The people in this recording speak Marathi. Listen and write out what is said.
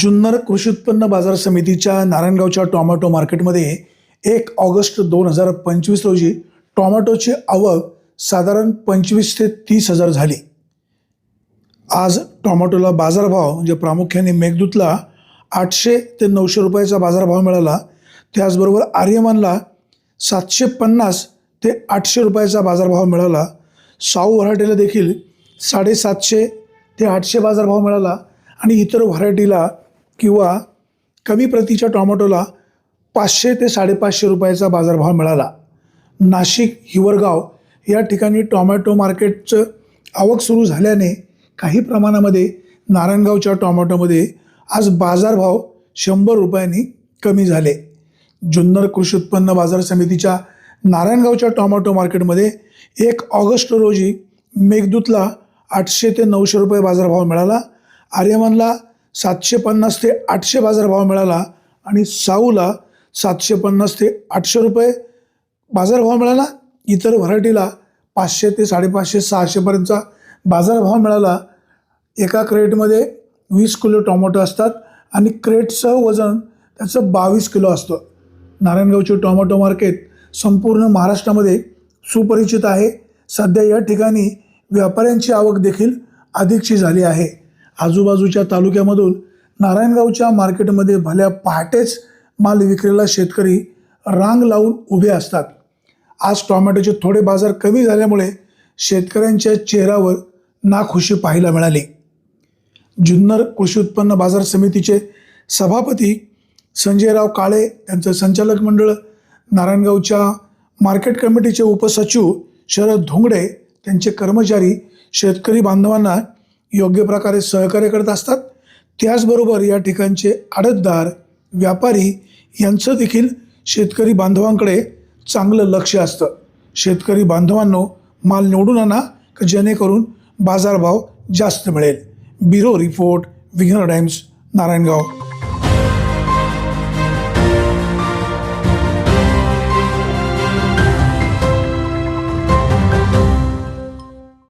जुन्नर कृषी उत्पन्न बाजार समितीच्या नारायणगावच्या टॉमॅटो मार्केटमध्ये एक ऑगस्ट दोन हजार पंचवीस रोजी टॉमॅटोची आवक साधारण पंचवीस ते तीस हजार झाली. आज टॉमॅटोला बाजारभाव म्हणजे प्रामुख्याने मेघदूतला आठशे ते नऊशे रुपयाचा बाजारभाव मिळाला त्याचबरोबर आर्यमानला सातशे पन्नास ते आठशे रुपयाचा बाजारभाव मिळाला. साऊ व्हरायटीला देखील साडेसातशे ते आठशे बाजारभाव मिळाला आणि इतर व्हरायटीला किंवा कमी प्रतीच्या टॉमॅटोला पाचशे ते साडेपाचशे रुपयाचा बाजारभाव मिळाला. नाशिक हिवरगाव या ठिकाणी टोमॅटो मार्केटचं आवक सुरू झाल्याने काही प्रमाणामध्ये नारायणगावच्या टॉमॅटोमध्ये आज बाजारभाव शंभर रुपयांनी कमी झाले. जुन्नर कृषी उत्पन्न बाजार समितीच्या नारायणगावच्या टॉमॅटो मार्केटमध्ये एक ऑगस्ट रोजी मेघदूतला आठशे ते नऊशे रुपये बाजारभाव मिळाला. आर्यमनला सातशे पन्नास ते आठशे बाजारभाव मिळाला आणि साऊला सातशे पन्नास ते आठशे रुपये बाजारभाव मिळाला. इतर व्हरायटीला पाचशे ते साडेपाचशे सहाशेपर्यंतचा बाजारभाव मिळाला. एका क्रेटमध्ये वीस किलो टोमॅटो असतात आणि क्रेटचं वजन त्याचं बावीस किलो असतं. नारायणगावचे टोमॅटो मार्केट संपूर्ण महाराष्ट्रामध्ये सुपरिचित आहे. सध्या या ठिकाणी व्यापाऱ्यांची आवक देखील अधिकची झाली आहे. आजूबाजूच्या तालुक्यामधून नारायणगावच्या मार्केटमध्ये भल्या पहाटेच माल विक्रीला शेतकरी रांग लावून उभे असतात. आज टोमॅटोचे थोडे बाजार कमी झाल्यामुळे शेतकऱ्यांच्या चेहऱ्यावर नाखुशी पाहायला मिळाली. जुन्नर कृषी उत्पन्न बाजार समितीचे सभापती संजयराव काळे त्यांचं संचालक मंडळ नारायणगावच्या मार्केट कमिटीचे उपसचिव शरद धोंगडे त्यांचे कर्मचारी शेतकरी बांधवांना योग्य प्रकारे सहकार्य करत असतात. त्याचबरोबर या ठिकाणचे आडतदार व्यापारी यांचं देखील शेतकरी बांधवांकडे चांगलं लक्ष असतं. शेतकरी बांधवांनो माल निवडून आणा की जेणेकरून बाजारभाव जास्त मिळेल. Bureau report Vighna Times Narayangaon.